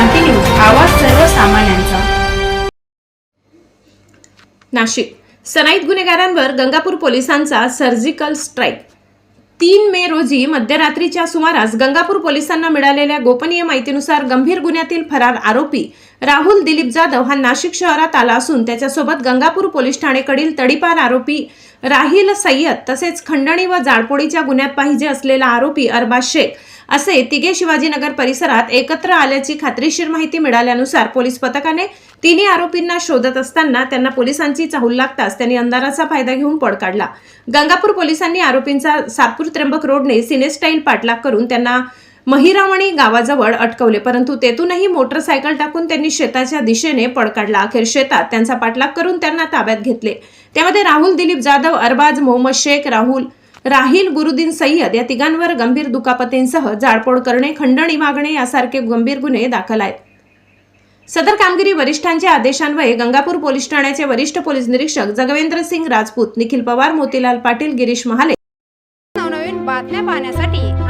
क्रांती news आवाज सर्वसामान्यांचा. नाशिक. सनाईत गुन्हेगारांवर गंगापूर पोलिसांचा सर्जिकल स्ट्राईक तीन मे रोजी मध्यरात्रीच्या सुमारास गंगापूर पोलिसांना मिळालेल्या गोपनीय माहितीनुसार गंभीर गुन्ह्यातील फरार आरोपी राहुल दिलीप जाधव हा नाशिक शहरात आला असून त्याच्यासोबत गंगापूर पोलीस ठाणेकडील तडीपार आरोपी राहिल सय्यद तसेच खंडणी व जाळपोळीच्या गुन्ह्यात पाहिजे असलेला आरोपी अरबाज शेख असे तिघे शिवाजीनगर परिसरात एकत्र आल्याची खात्रीशीर माहिती मिळाल्यानुसार पोलीस पथकाने तिन्ही आरोपींना शोधत असताना त्यांना पोलिसांची चाहूल लागताच त्यांनी अंधाराचा फायदा घेऊन पळ काढला. गंगापूर पोलिसांनी आरोपींचा सातपूर त्र्यंबक रोडने सिनेस्टाईल पाठलाग करून त्यांना महिरावणी गावाजवळ अटकवले परंतु तेथूनही मोटरसायकल टाकून त्यांनी शेताच्या दिशेने पळ काढला. अखेर शेतात त्यांचा पाठलाग करून त्यांना ताब्यात घेतले. त्यामध्ये राहुल दिलीप जाधव अरबाज मोहम्मद शेख राहुल राहील गुरुद्दीन सय्यद या तिघांवर गंभीर दुखापतींसह जाळपोळ करणे खंडणी मागणे यासारखे गंभीर गुन्हे दाखल आहेत. सदर कामगिरी वरिष्ठांच्या आदेशान्वये गंगापूर पोलीस ठाण्याचे वरिष्ठ पोलीस निरीक्षक जगवेंद्र सिंग राजपूत निखिल पवार मोतीलाल पाटील गिरीश महाले. नवनवीन बातम्या पाहण्यासाठी